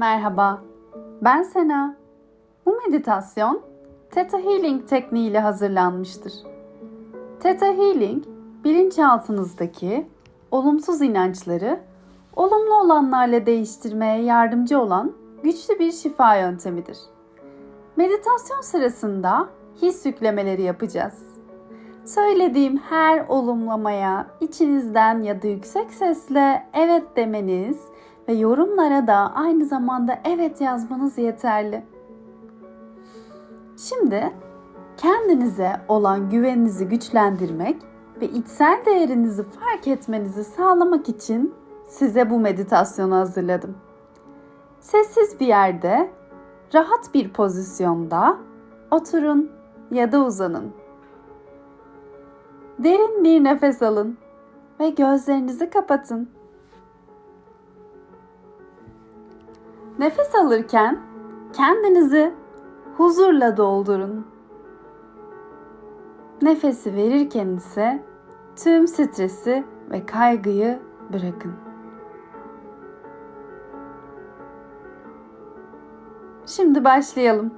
Merhaba, ben Sena. Bu meditasyon Theta Healing tekniğiyle hazırlanmıştır. Theta Healing, bilinçaltınızdaki olumsuz inançları olumlu olanlarla değiştirmeye yardımcı olan güçlü bir şifa yöntemidir. Meditasyon sırasında his yüklemeleri yapacağız. Söylediğim her olumlamaya içinizden ya da yüksek sesle evet demeniz ve yorumlara da aynı zamanda evet yazmanız yeterli. Şimdi kendinize olan güveninizi güçlendirmek ve içsel değerinizi fark etmenizi sağlamak için size bu meditasyonu hazırladım. Sessiz bir yerde, rahat bir pozisyonda oturun ya da uzanın. Derin bir nefes alın ve gözlerinizi kapatın. Nefes alırken kendinizi huzurla doldurun. Nefesi verirken ise tüm stresi ve kaygıyı bırakın. Şimdi başlayalım.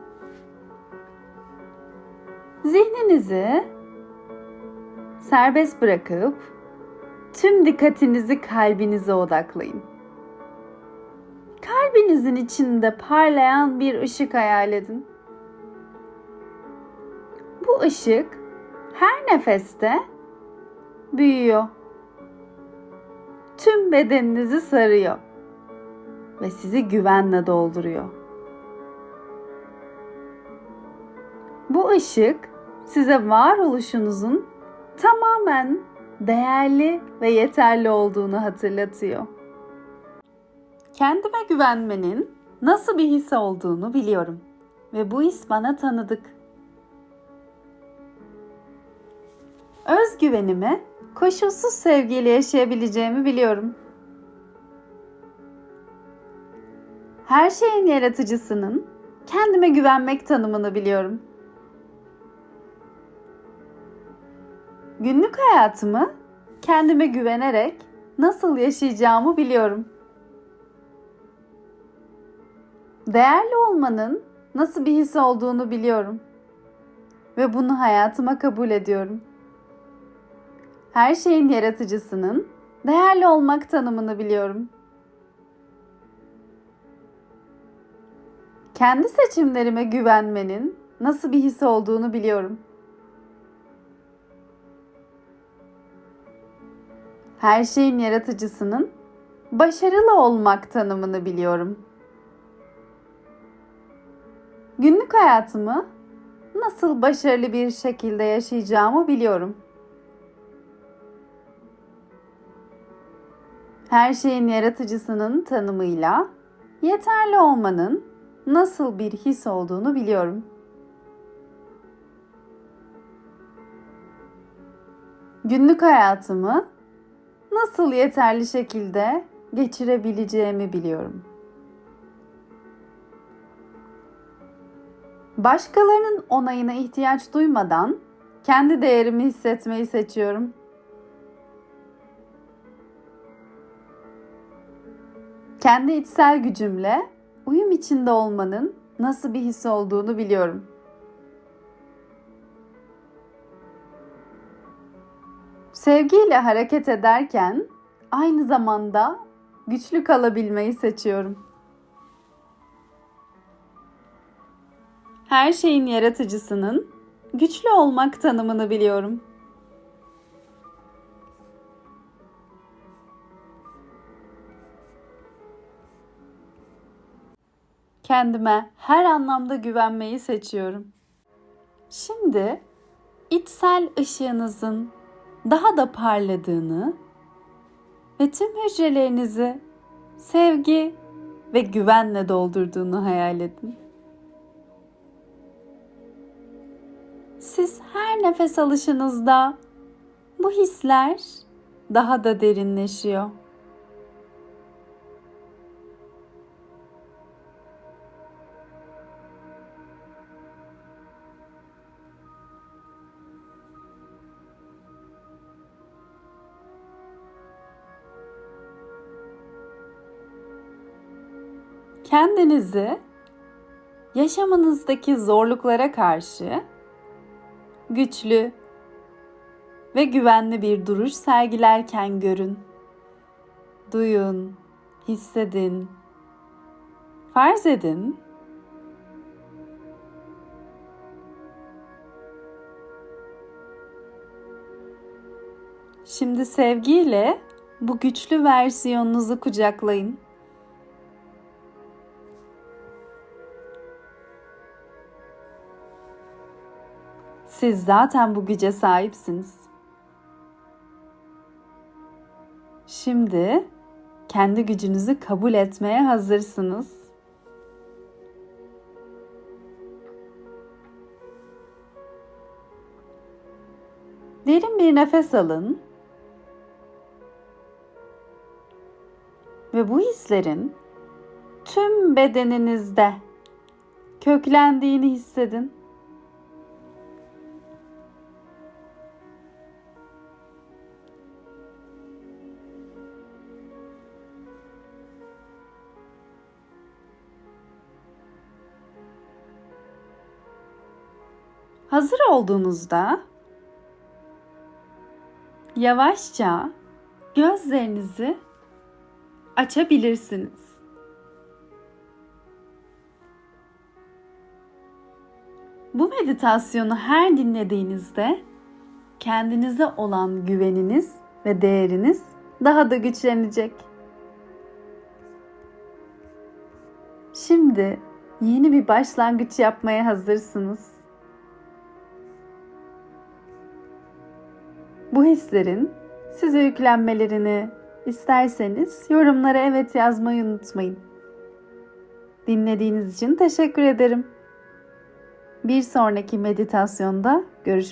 Zihninizi serbest bırakıp tüm dikkatinizi kalbinize odaklayın. Kalbinizin içinde parlayan bir ışık hayal edin. Bu ışık her nefeste büyüyor. Tüm bedeninizi sarıyor ve sizi güvenle dolduruyor. Bu ışık size varoluşunuzun tamamen değerli ve yeterli olduğunu hatırlatıyor. Kendime güvenmenin nasıl bir his olduğunu biliyorum ve bu his bana tanıdık. Özgüvenimi koşulsuz sevgiyle yaşayabileceğimi biliyorum. Her şeyin yaratıcısının kendime güvenmek tanımını biliyorum. Günlük hayatımı kendime güvenerek nasıl yaşayacağımı biliyorum. Değerli olmanın nasıl bir his olduğunu biliyorum ve bunu hayatıma kabul ediyorum. Her şeyin yaratıcısının değerli olmak tanımını biliyorum. Kendi seçimlerime güvenmenin nasıl bir his olduğunu biliyorum. Her şeyin yaratıcısının başarılı olmak tanımını biliyorum. Günlük hayatımı nasıl başarılı bir şekilde yaşayacağımı biliyorum. Her şeyin yaratıcısının tanımıyla yeterli olmanın nasıl bir his olduğunu biliyorum. Günlük hayatımı nasıl yeterli şekilde geçirebileceğimi biliyorum. Başkalarının onayına ihtiyaç duymadan kendi değerimi hissetmeyi seçiyorum. Kendi içsel gücümle uyum içinde olmanın nasıl bir his olduğunu biliyorum. Sevgiyle hareket ederken aynı zamanda güçlü kalabilmeyi seçiyorum. Her şeyin yaratıcısının güçlü olmak tanımını biliyorum. Kendime her anlamda güvenmeyi seçiyorum. Şimdi içsel ışığınızın daha da parladığını ve tüm hücrelerinizi sevgi ve güvenle doldurduğunu hayal edin. Her nefes alışınızda bu hisler daha da derinleşiyor. kendinizi yaşamınızdaki zorluklara karşı güçlü ve güvenli bir duruş sergilerken görün. Duyun, hissedin. Farz edin Şimdi sevgiyle bu güçlü versiyonunuzu kucaklayın. Siz zaten bu güce sahipsiniz. Şimdi kendi gücünüzü kabul etmeye hazırsınız. Derin bir nefes alın. Ve bu hislerin tüm bedeninizde köklendiğini hissedin. Hazır olduğunuzda yavaşça gözlerinizi açabilirsiniz. Bu meditasyonu her dinlediğinizde kendinize olan güveniniz ve değeriniz daha da güçlenecek. Şimdi yeni bir başlangıç yapmaya hazırsınız. Bu hislerin size yüklenmelerini isterseniz yorumlara evet yazmayı unutmayın. Dinlediğiniz için teşekkür ederim. Bir sonraki meditasyonda görüşmek